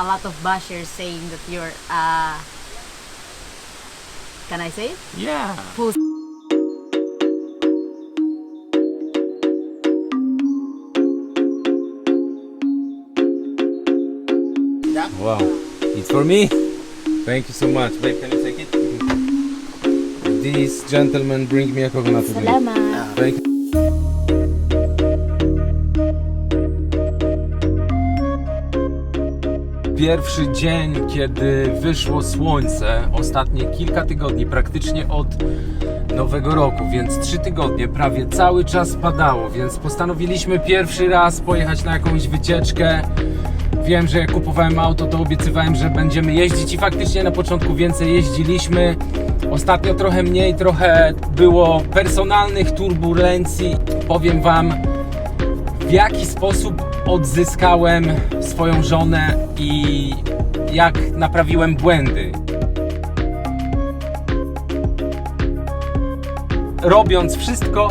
a lot of bashers saying that you're uh can I say it? Yeah. Puss. Wow. It's for me? Thank you so much. Babe, can you take it? These gentlemen bring me a coconut. Salamat. Thank you. Pierwszy dzień, kiedy wyszło słońce, ostatnie kilka tygodni, praktycznie od nowego roku, więc trzy tygodnie prawie cały czas padało, więc postanowiliśmy pierwszy raz pojechać na jakąś wycieczkę. Wiem, że jak kupowałem auto, to obiecywałem, że będziemy jeździć i faktycznie na początku więcej jeździliśmy. Ostatnio trochę mniej, trochę było personalnych turbulencji. Powiem Wam, w jaki sposób odzyskałem swoją żonę i jak naprawiłem błędy. Robiąc wszystko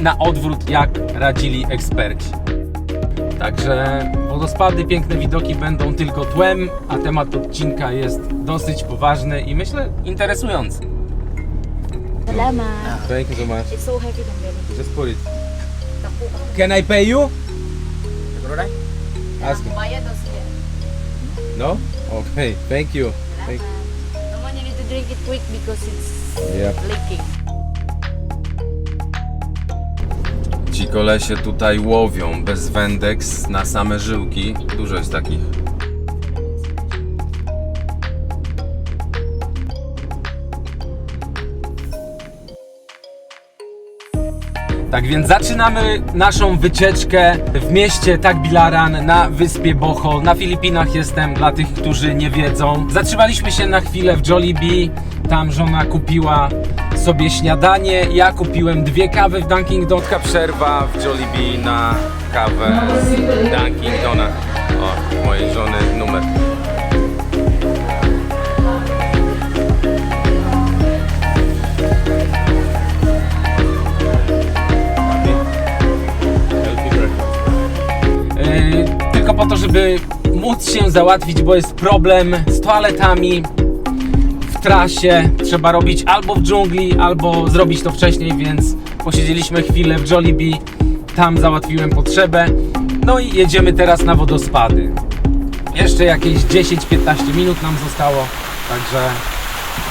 na odwrót, jak radzili eksperci. Także wodospady, piękne widoki będą tylko tłem, a temat odcinka jest dosyć poważny i myślę interesujący. Salamat. Thank you so much. It's so heavy tong gabi. Just put it. Can I pay you? Ask him. No? Okay, thank you. Thank Salamat. Naman you need to drink it quick because it's Yep. leaking. Ci kolesie tutaj łowią bez wędek na same żyłki. Dużo jest takich. Tak więc zaczynamy naszą wycieczkę w mieście Tagbilaran na wyspie Bohol. Na Filipinach jestem dla tych, którzy nie wiedzą. Zatrzymaliśmy się na chwilę w Jollibee. Tam żona kupiła sobie śniadanie. Ja kupiłem dwie kawy w Dunkin' Donutka. Przerwa w Jollibee na kawę z Dunkin'. O, mojej żony numer. Tylko po to, żeby móc się załatwić, bo jest problem z toaletami w trasie. Trzeba robić albo w dżungli, albo zrobić to wcześniej, więc posiedzieliśmy chwilę w Jollibee. Tam załatwiłem potrzebę. No i jedziemy teraz na wodospady. Jeszcze jakieś 10-15 minut nam zostało, także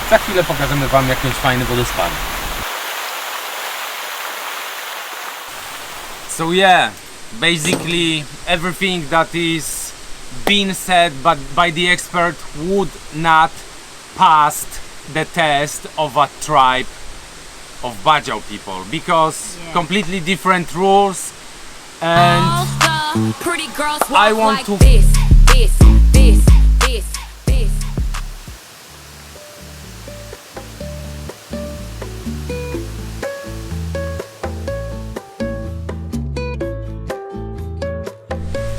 za chwilę pokażemy Wam jakieś fajne wodospady. So yeah, basically everything that is being said but by the expert would not pass the test of a tribe of Bajau people because Yeah. completely different rules and pretty girls I want like to- this, this, this.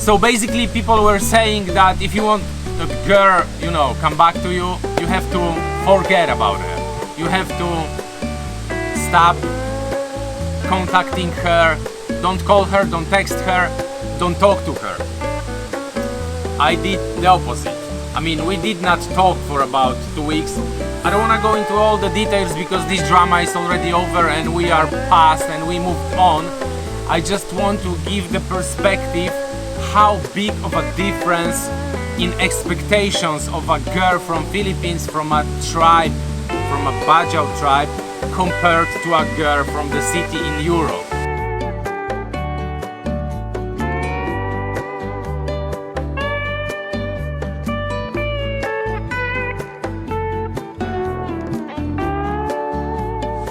So basically, people were saying that if you want a girl, you know, come back to you, you have to forget about her. You have to stop contacting her. Don't call her. Don't text her. Don't talk to her. I did the opposite. I mean, we did not talk for about two weeks. I don't want to go into all the details because this drama is already over and we are past and we moved on. I just want to give the perspective how big of a difference in expectations of a girl from Philippines from a tribe from a Bajau tribe compared to a girl from the city in Europe.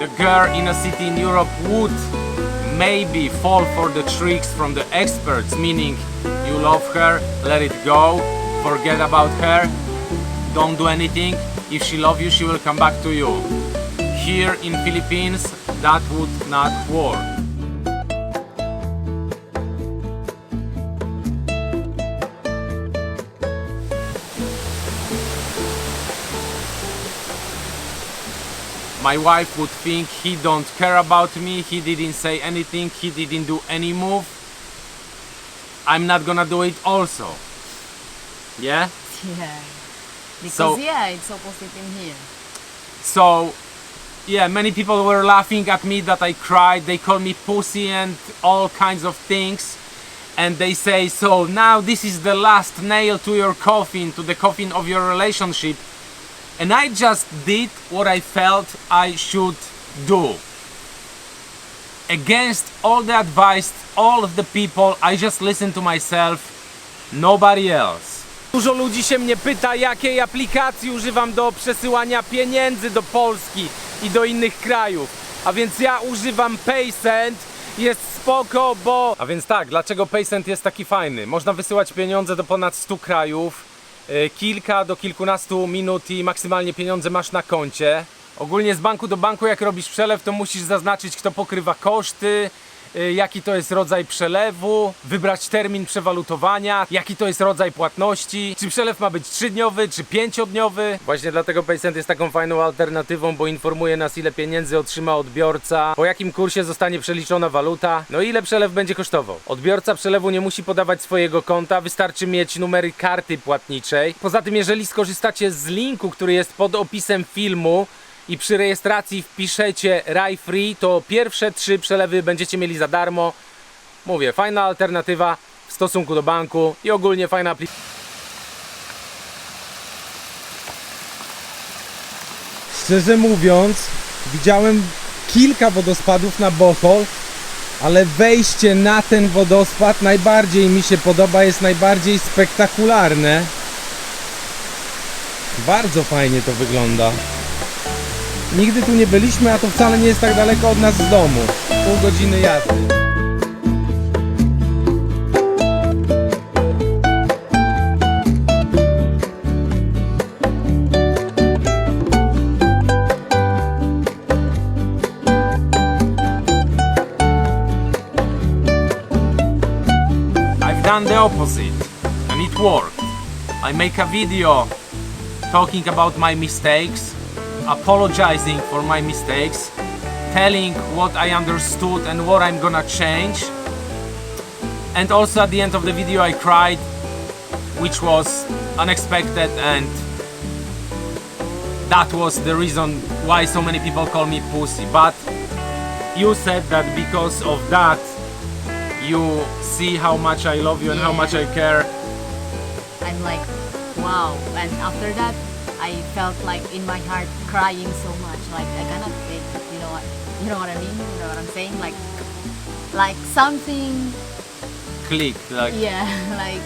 the girl in a city in Europe would maybe fall for the tricks from the experts, meaning you love her, let it go, forget about her, don't do anything. If she love you, she will come back to you. Here in Philippines, that would not work. My wife would think he don't care about me he didn't say anything he didn't do any move i'm not gonna do it also yeah Yeah. Because So- yeah, it's opposite in here. So, yeah, many people were laughing at me that I cried. They call me pussy and all kinds of things. And they say, so now this is the last nail to your coffin, to the coffin of your relationship. And I just did what I felt I should do. Against all the advice, all of the people, I just listened to myself, nobody else. Dużo ludzi się mnie pyta, jakiej aplikacji używam do przesyłania pieniędzy do Polski i do innych krajów. A więc ja używam Paysend, jest spoko, bo... A więc tak, dlaczego Paysend jest taki fajny? Można wysyłać pieniądze do ponad 100 krajów, kilka do kilkunastu minut i maksymalnie pieniądze masz na koncie. Ogólnie z banku do banku, jak robisz przelew, to musisz zaznaczyć, kto pokrywa koszty, jaki to jest rodzaj przelewu, wybrać termin przewalutowania, jaki to jest rodzaj płatności, czy przelew ma być 3-dniowy, czy 5-dniowy. Właśnie dlatego PaySend jest taką fajną alternatywą, bo informuje nas ile pieniędzy otrzyma odbiorca, po jakim kursie zostanie przeliczona waluta, no i ile przelew będzie kosztował. Odbiorca przelewu nie musi podawać swojego konta, wystarczy mieć numery karty płatniczej. Poza tym, jeżeli skorzystacie z linku, który jest pod opisem filmu, i przy rejestracji wpiszecie Rai Free, to pierwsze trzy przelewy będziecie mieli za darmo. Mówię, fajna alternatywa w stosunku do banku i ogólnie fajna aplikacja. Szczerze mówiąc, widziałem kilka wodospadów na Bohol, ale wejście na ten wodospad najbardziej mi się podoba, jest najbardziej spektakularne. Bardzo fajnie to wygląda. Nigdy tu nie byliśmy, a to wcale nie jest tak daleko od nas z domu. Pół godziny jazdy. I've done the opposite and it worked. I make a video talking about my mistakes, apologizing for my mistakes, telling what I understood and what I'm gonna change. And also at the end of the video I cried, which was unexpected and that was the reason why so many people call me pussy. But you said that because of that you see how much I love you and how much I care. I'm like, wow. And after that, I felt like in my heart crying so much. Like I cannot fake it. You know what? You know what I mean? You know what I'm saying? Like, like something. Click like Yeah. Like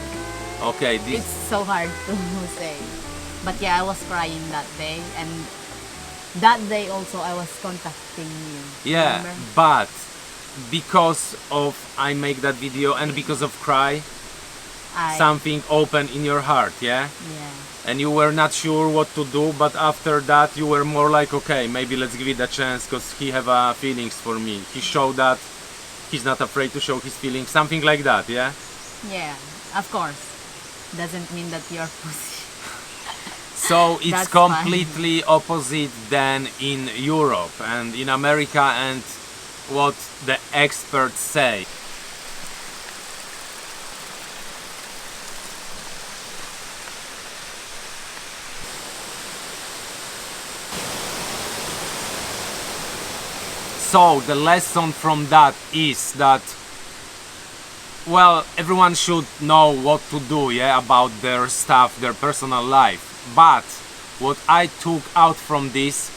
okay this it's so hard to say. But yeah, I was crying that day, and that day also I was contacting you. yeah remember? but because of I make that video and because of cry I, something opened in your heart yeah Yeah. And you were not sure what to do but after that you were more like okay maybe let's give it a chance because he have uh, feelings for me he showed that he's not afraid to show his feelings something like that yeah Yeah. Of course. Doesn't mean that you're pussy. So it's That's fine. completely opposite than in Europe and in America and what the experts say. So the lesson from that is that well, everyone should know what to do, yeah, about their stuff, their personal life. But what I took out from this,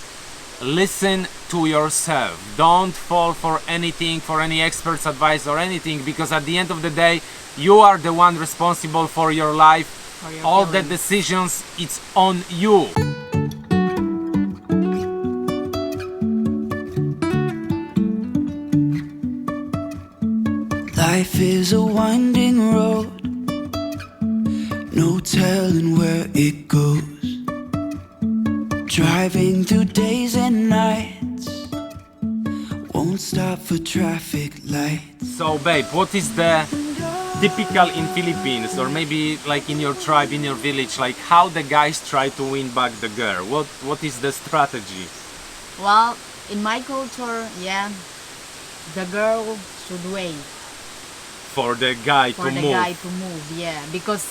listen to yourself. Don't fall for anything, for any expert's advice or anything, because at the end of the day, you are the one responsible for your life. All the decisions, it's on you. Life is a winding road, no telling where it goes. Driving through days and nights, won't stop for traffic lights. So, babe, what is the typical in Philippines or maybe like in your tribe, in your village, like how the guys try to win back the girl? What what is the strategy? Well, in my culture, yeah, the girl should wait For the guy for to the move. guy to move. Yeah, because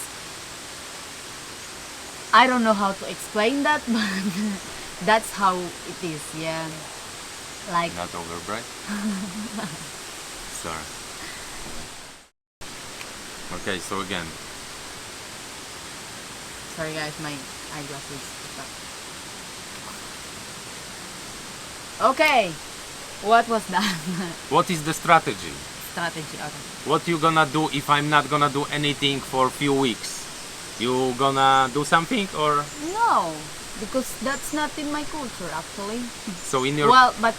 I don't know how to explain that, but that's how it is. Yeah, like Not over, right? Sorry. Okay, so again, sorry guys, my eyeglasses. Okay, what was that what is the strategy? Strategy? What you gonna do if I'm not gonna do anything for few weeks? You gonna do something or No, because that's not in my culture actually. so in your Well, but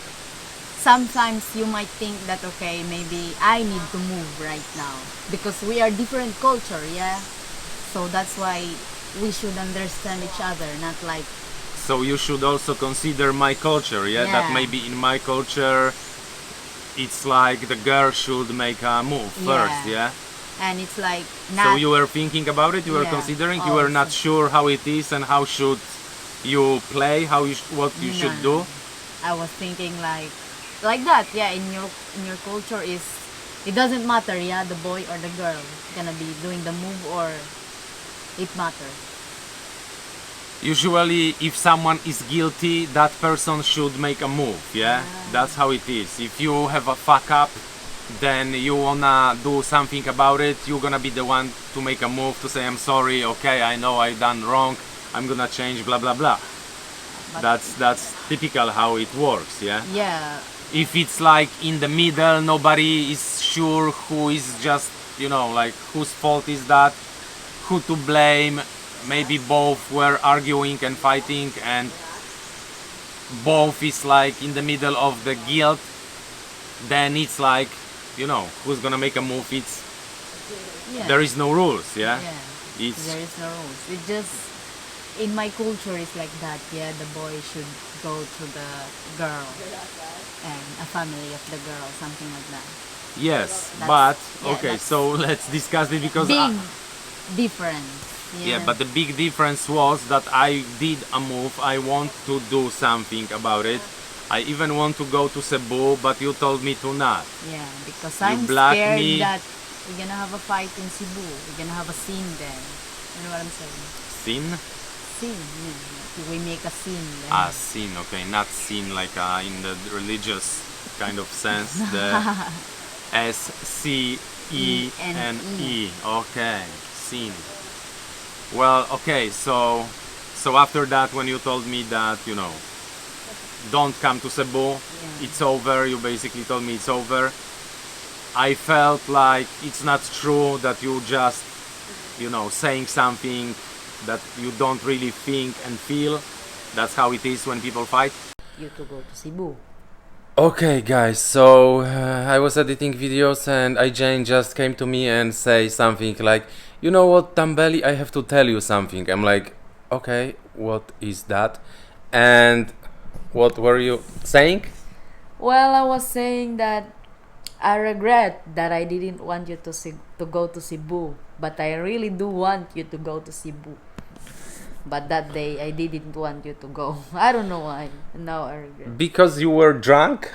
sometimes you might think that okay, maybe I need to move right now because we are different culture, yeah. So that's why we should understand each other, not like So you should also consider my culture, yeah? That Yeah. maybe in my culture it's like the girl should make a move first, Yeah. and it's like So you were thinking about it, you were Yeah, considering, you were not sure how it is and how should you play, how you sh- what you should do. I was thinking like like that, yeah. In your in your culture is it doesn't matter, yeah, the boy or the girl gonna be doing the move or it matters. Usually if someone is guilty, that person should make a move, yeah? That's how it is. If you have a fuck up, then you wanna do something about it, you're gonna be the one to make a move to say I'm sorry, okay, I know I done wrong, I'm gonna change, blah blah blah. But- That's that's typical how it works, yeah? Yeah, If it's like in the middle, nobody is sure who is just, you know, like whose fault is that, who to blame. Maybe both were arguing and fighting, and both is like in the middle of the guilt. Then it's like, you know, who's gonna make a move? It's yeah. there is no rules, yeah. Yeah. It's There is no rules. It just in my culture it's like that. Yeah, the boy should go to the girl and a family of the girl, something like that. yes, That's- but yeah, okay. So let's discuss it because Big I, difference. Yeah, but the big difference was that I did a move. I want to do something about it. I even want to go to Cebu, but you told me to not. yeah, because You I'm scared me. that we're gonna have a fight in Cebu. We're gonna have a scene then. You know what I'm saying? Sin? Scene. Yeah. We make a scene then. Ah, sin. Okay, not sin like uh, in the religious kind of sense. The S C E N E. Okay, sin. Well, okay. So, so after that, when you told me that you know, don't come to Cebu, it's over. You basically told me it's over. I felt like it's not true that you just, you know, saying something that you don't really think and feel. That's how it is when people fight. you to go to Cebu. Okay, guys. So uh, I was editing videos, and IJane just came to me and say something like, "You know what, Tambeli? I have to tell you something." I'm like, "Okay, what is that?" And what were you saying? Well, I was saying that I regret that I didn't want you to Ce- to go to Cebu, but I really do want you to go to Cebu. But that day I didn't want you to go. I don't know why. Now I regret. Because you were drunk?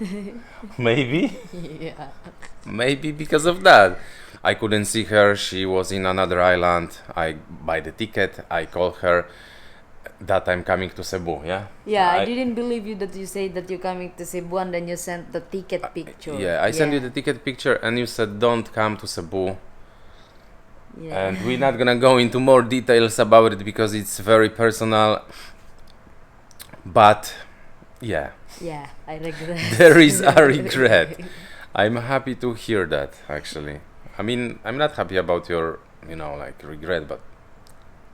Maybe. yeah. Maybe because of that. I couldn't see her. She was in another island. I buy the ticket. I call her that I'm coming to Cebu. Yeah. Yeah, I, I- didn't believe you that you said that you're coming to Cebu and then you sent the ticket uh, picture. Yeah, I sent you the ticket picture and you said don't come to Cebu. Yeah. And we're not gonna go into more details about it because it's very personal. But yeah, yeah, I regret. there is a regret. I'm happy to hear that actually. I mean, I'm not happy about your, you know, like regret, but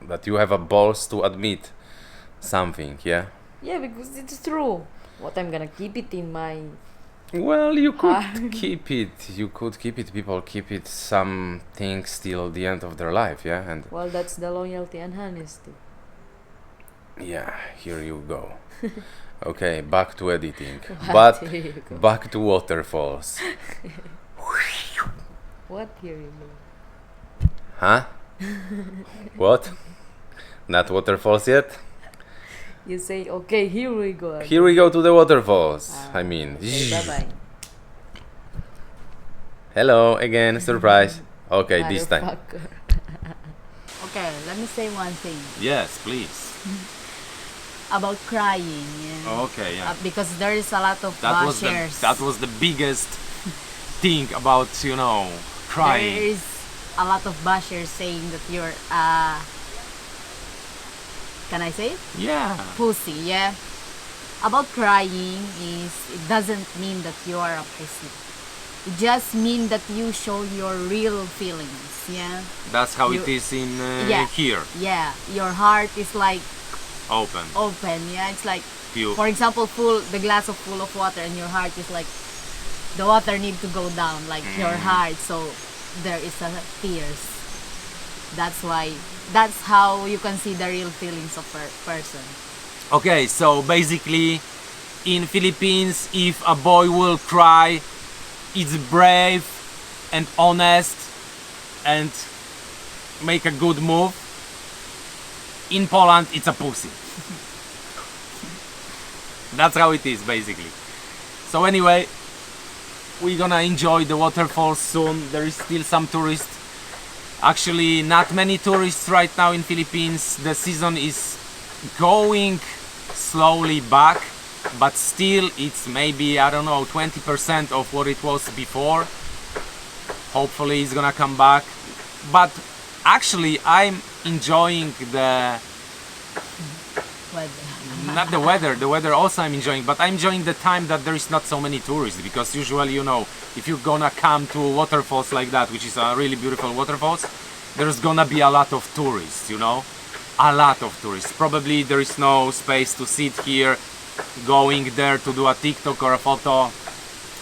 that you have a balls to admit something, yeah? Yeah, because it's true. What I'm gonna keep it in my Well, you could keep it. You could keep it. People keep it some things till the end of their life, yeah? And well, that's the loyalty and honesty. Yeah, here you go. Okay, back to editing. But Here you go. back to waterfalls. What here you go? Huh? what? Not waterfalls yet? You say, okay, here we go. Here we go to the waterfalls. Ah, I mean, bye bye. hello again, surprise. Okay, this time. okay, let me say one thing Yes, please. About crying. Yeah. Okay, yeah. Uh, because there is a lot of that was the bashers. that was the biggest thing about you know crying. is a lot of bashers saying that you're uh can I say it? Yeah. pussy, yeah. About crying is it doesn't mean that you are a pussy. It just mean that you show your real feelings, yeah. That's how it You- is in uh, Yeah. here. Yeah, your heart is like Open. open, yeah. It's like Pure. for example, full the glass of full of water and your heart is like the water need to go down like your Mm. heart so there is a tears. That's why that's how you can see the real feelings of a person. Okay, so basically in Philippines if a boy will cry it's brave and honest and make a good move. In Poland it's a pussy. That's how it is basically. So anyway, we're gonna enjoy the waterfalls soon. There is still some tourists. Actually, not many tourists right now in Philippines. The season is going slowly back, but still it's maybe I don't know 20% of what it was before. Hopefully it's gonna come back. But actually I'm enjoying the weather. not the weather the weather also i'm enjoying but i'm enjoying the time that there is not so many tourists because usually you know if you're gonna come to waterfalls like that which is a really beautiful waterfalls there's gonna be a lot of tourists you know? A lot of tourists. Probably there is no space to sit here going there to do a tiktok or a photo.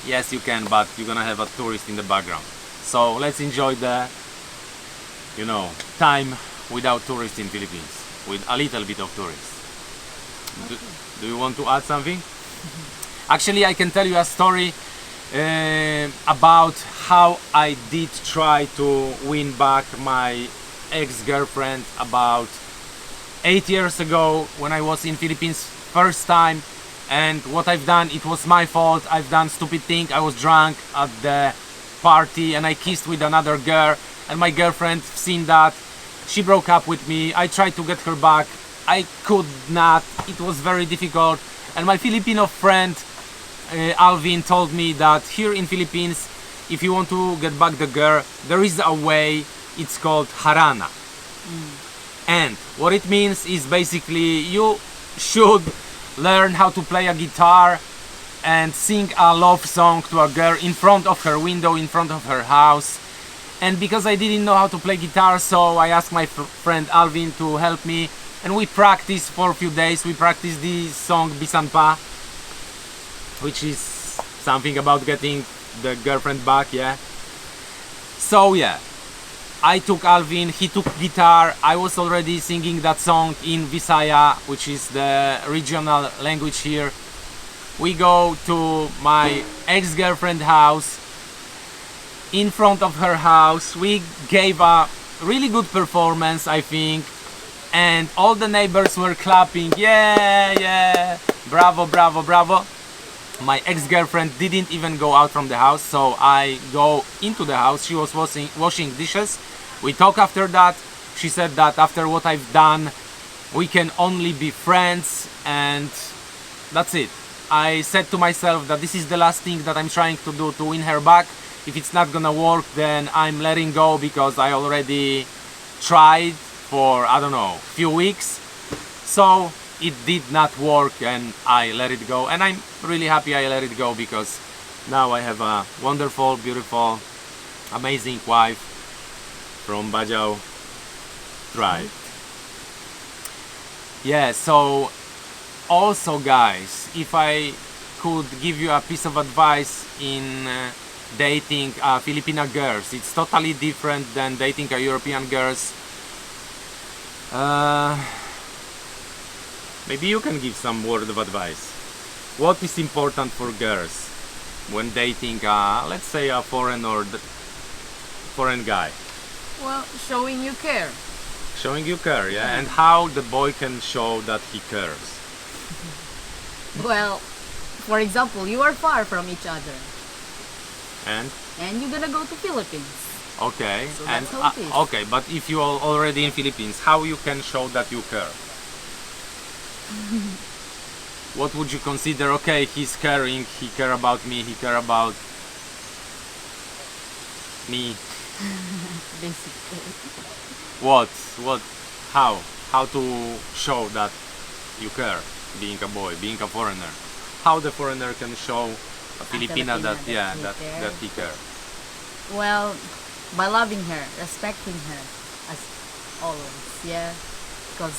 Yes you can but you're gonna have a tourist in the background. So let's enjoy the you know time without tourists in philippines with a little bit of tourists do, do you want to add something? Actually, I can tell you a story uh, about how I did try to win back my ex-girlfriend about eight years ago when I was in Philippines first time. And what I've done, it was my fault. I've done stupid thing. I was drunk at the party and I kissed with another girl. And my girlfriend seen that. She broke up with me. I tried to get her back. I could not. It was very difficult. And my Filipino friend uh, Alvin told me that here in Philippines, if you want to get back the girl, there is a way. It's called harana. And what it means is basically you should learn how to play a guitar and sing a love song to a girl in front of her window, in front of her house. And because I didn't know how to play guitar, so I asked my fr- friend Alvin to help me. And we practiced for a few days. We practiced the song Bisanpa, which is something about getting the girlfriend back, yeah. So yeah, I took Alvin, he took guitar. I was already singing that song in Visaya, which is the regional language here. We go to my ex-girlfriend house. In front of her house, we gave a really good performance, I think, and all the neighbors were clapping. Yeah, yeah, bravo, bravo, bravo. My ex-girlfriend didn't even go out from the house so i go into the house. She was washing, washing dishes. We talk after that. She said that after what i've done we can only be friends and that's it. I said to myself that this is the last thing that i'm trying to do to win her back if it's not gonna work then i'm letting go because i already tried for i don't know few weeks. So it did not work and I let it go. And I'm really happy I let it go because now I have a wonderful beautiful amazing wife from Bajau Drive yeah so also guys if I could give you a piece of advice in uh, dating uh, Filipina girls it's totally different than dating a European girls uh, Maybe you can give some word of advice. What is important for girls when dating, uh, let's say, a foreign or d- foreign guy? well, showing you care. Showing you care, yeah, and how the boy can show that he cares. Well, for example, you are far from each other And and you're gonna go to Philippines. Okay, So and uh, okay, but if you are already in Philippines, how you can show that you care? what would you consider? Okay, he's caring. He care about me. He care about me. Basically. What? What? How? How to show that you care? Being a boy, being a foreigner. How the foreigner can show a Filipina that yeah that that he care? Well, by loving her, respecting her, as always, yeah. Because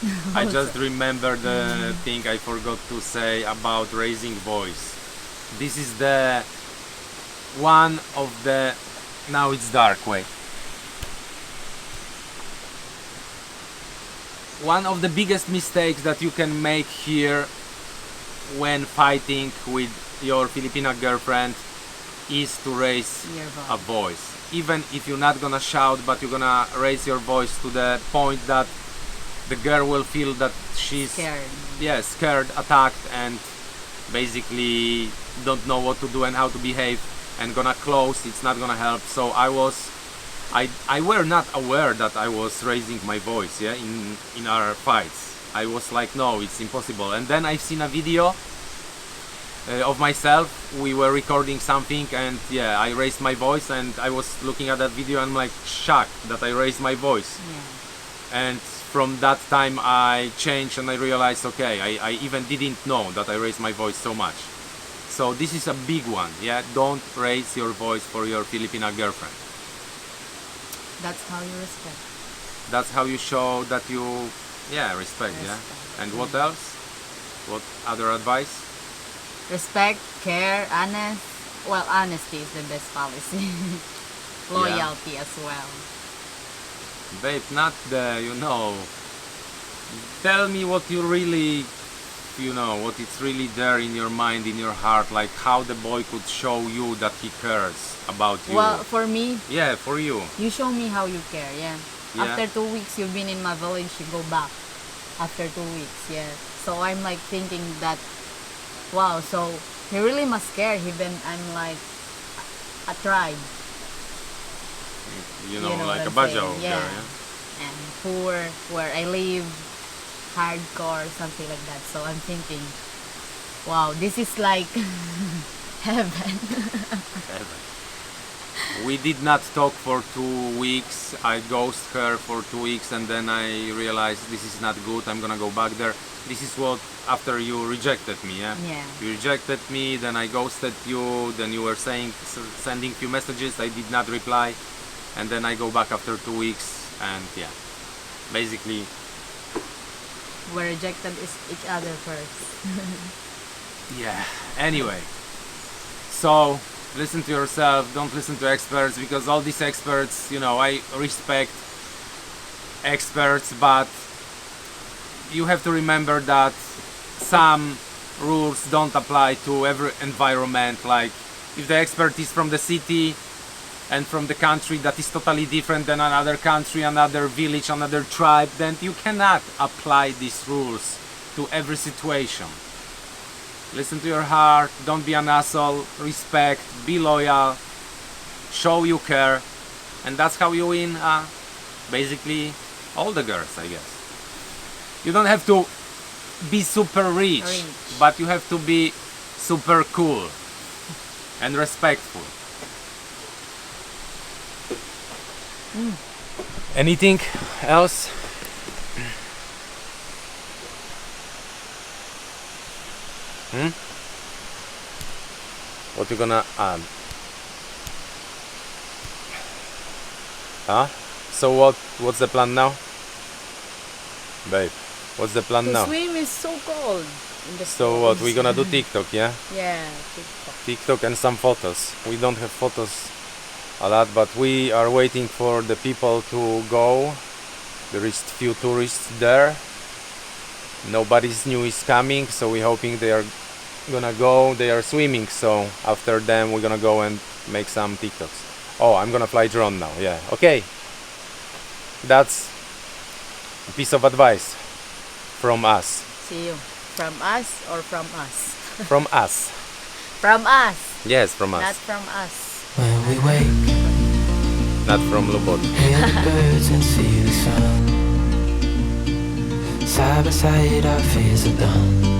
I just remember the mm-hmm. thing I forgot to say about raising voice. This is the one of the now it's dark way. One of the biggest mistakes that you can make here when fighting with your Filipina girlfriend is to raise a voice. Even if you're not gonna shout, but you're gonna raise your voice to the point that the girl will feel that she's scared. yeah scared attacked and basically don't know what to do and how to behave and gonna close it's not gonna help so i was i i were not aware that i was raising my voice yeah in in our fights i was like no it's impossible. And then i've seen a video uh, of myself. We were recording something and yeah i raised my voice and i was looking at that video and I'm like shocked that i raised my voice. Yeah. and from that time I changed and I realized okay I, I even didn't know that I raised my voice so much. So this is a big one yeah? Don't raise your voice for your Filipina girlfriend. That's how you respect. that's how you show that you yeah respect, yeah and what else what other advice Respect, care, honest. Well, honesty is the best policy. Loyalty as well. babe not the you know tell me what you really you know what it's really there in your mind in your heart like how the boy could show you that he cares about you Well, for me, yeah for you you show me how you care, yeah. Yeah. After two weeks, you've been in my village, you go back. After two weeks, yeah. So I'm like thinking that, wow, so he really must care, even I'm like a tribe. you know, know like a bajo yeah. yeah? and poor where I live, hardcore, something like that. So I'm thinking, wow, this is like heaven. Heaven. We did not talk for two weeks. I ghosted her for two weeks and then I realized this is not good. I'm gonna go back there. This is what after you rejected me, yeah? Yeah. You rejected me, then I ghosted you, then you were saying sending few messages, I did not reply, and then I go back after two weeks and yeah. Basically we rejected each other first. Yeah. Anyway, so listen to yourself. Don't listen to experts because all these experts, you know, I respect experts, but you have to remember that some rules don't apply to every environment. Like if the expert is from the city and from the country that is totally different than another country, another village, another tribe, then you cannot apply these rules to every situation. Listen to your heart, don't be an asshole, respect, be loyal, show you care, and that's how you win uh, basically all the girls, I guess. You don't have to be super rich, Rich. but you have to be super cool and respectful. Anything else? Hmm? What you gonna add? Huh? So what? What's the plan now? Babe, what's the plan now? The now? swim is so cold. in the So what? falls. We gonna do TikTok, yeah? Yeah, TikTok. TikTok and some photos. We don't have photos a lot, but we are waiting for the people to go. There is few tourists there. Nobody's new is coming, so we're hoping they are gonna go. They are swimming, so after them we're gonna go and make some TikToks. Oh, I'm gonna fly drone now. Yeah. Okay. That's a piece of advice from us. See you. From us or from us? From us. From us, Yes, from us. not from us. When we wake not from Lubot. Hear the birds and see the sun. Side by side, our fears are done.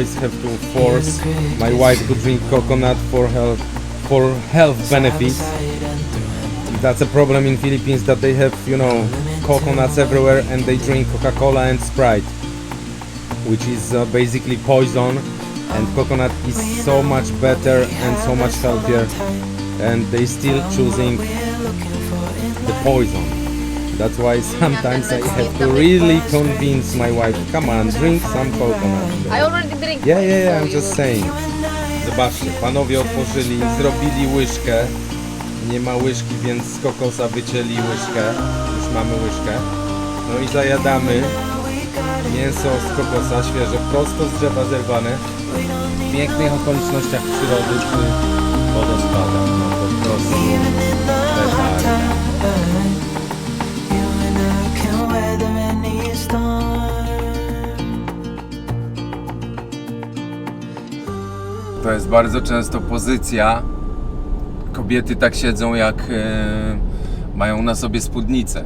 Always have to force my wife to drink coconut for health for health benefits. That's a problem in Philippines that they have, you know, coconuts everywhere and they drink Coca-Cola and Sprite, which is uh, basically poison. And coconut is so much better and so much healthier, and they still choosing the poison. That's why sometimes I have to really convince my wife, come on, drink some coconut. I already drink. Yeah, yeah, yeah, I'm just saying. Zobaczcie, panowie otworzyli, zrobili łyżkę. Nie ma łyżki, więc z kokosa wycięli łyżkę. Już mamy łyżkę. No i zajadamy mięso z kokosa, świeże, prosto z drzewa zerwane. W pięknych okolicznościach przyrody przy wodospadach. No po prostu petarda. To jest bardzo często pozycja. Kobiety tak siedzą, jak e, mają na sobie spódnicę.